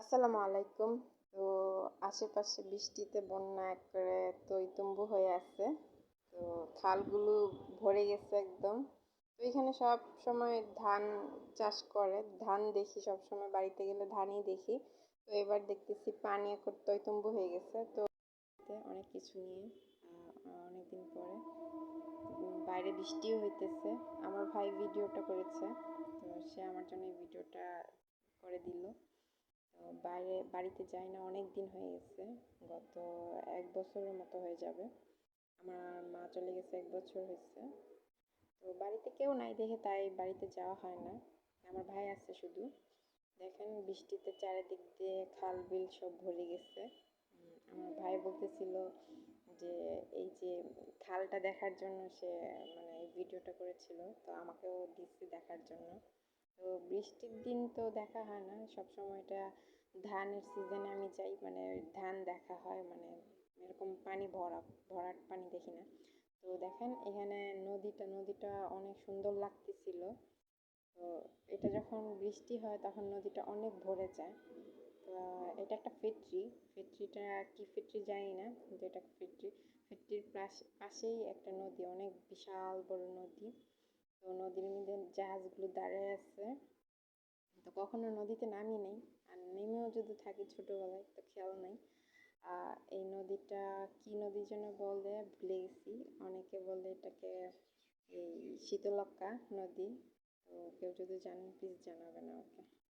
আসসালামু আলাইকুম। তো আশেপাশে বৃষ্টিতে বন্যা একবারে তৈতম্বু হয়ে আছে। তো খালগুলো ভরে গেছে একদম। তো এখানে সব সময় ধান চাষ করে। ধান দেখি, সব সময় বাড়িতে গেলে ধানই দেখি। তো এবার দেখতেছি পানি এখন তৈতম্বু হয়ে গেছে। তো অনেক কিছু নিয়ে অনেক দিন পরে বাইরে বৃষ্টিও হইতেছে। আমার ভাই ভিডিওটা করেছে। তো সে আমার জন্য এই ভিডিওটা করে দিল। বাইরে, বাড়িতে যাই না, অনেক দিন হয়ে গেছে। গত এক বছরের মতো হয়ে যাবে। আমার মা চলে গেছে, এক বছর হয়েছে। তো বাড়িতে কেউ নাই দেখে তাই বাড়িতে যাওয়া হয় না। আমার ভাই আছে শুধু। দেখেন, বৃষ্টিতে চারিদিক দিয়ে খাল বিল সব ভরে গেছে। আমার ভাই বলতেছিল যে, এই যে খালটা দেখার জন্য সে মানে এই ভিডিওটা করেছিল, তো আমাকেও দিচ্ছে দেখার জন্য। তো বৃষ্টির দিন তো দেখা হয় না। সব সময়টা ধানের সিজনে আমি যাই মানে ধান দেখা হয় মানে এরকম পানি ভরা ভরাট পানি দেখি না। তো দেখেন, এখানে নদীটা নদীটা অনেক সুন্দর লাগতেছিল। তো এটা যখন বৃষ্টি হয়, তখন নদীটা অনেক ভরে যায়। তো এটা একটা ফ্যাক্টরি ফ্যাক্টরিটা কি ফ্যাক্টরি জানি না, কিন্তু এটা ফ্যাক্টরি ফ্যাক্টরির পাশেই একটা নদী, অনেক বিশাল বড় নদী। তো নদীর মধ্যে জাহাজগুলো দাঁড়ায় আছে। তো কখনো নদীতে নামি নেই। যদি থাকি ছোটোবেলায়, তো খেয়াল নাই। এই নদীটা, কি নদী যেন বলে, ভুলে গেছি। অনেকে বলে এটাকে এই শীতলক্ষ্যা নদী। তো কেউ যদি জানেন প্লিজ জানাবেন আমাকে।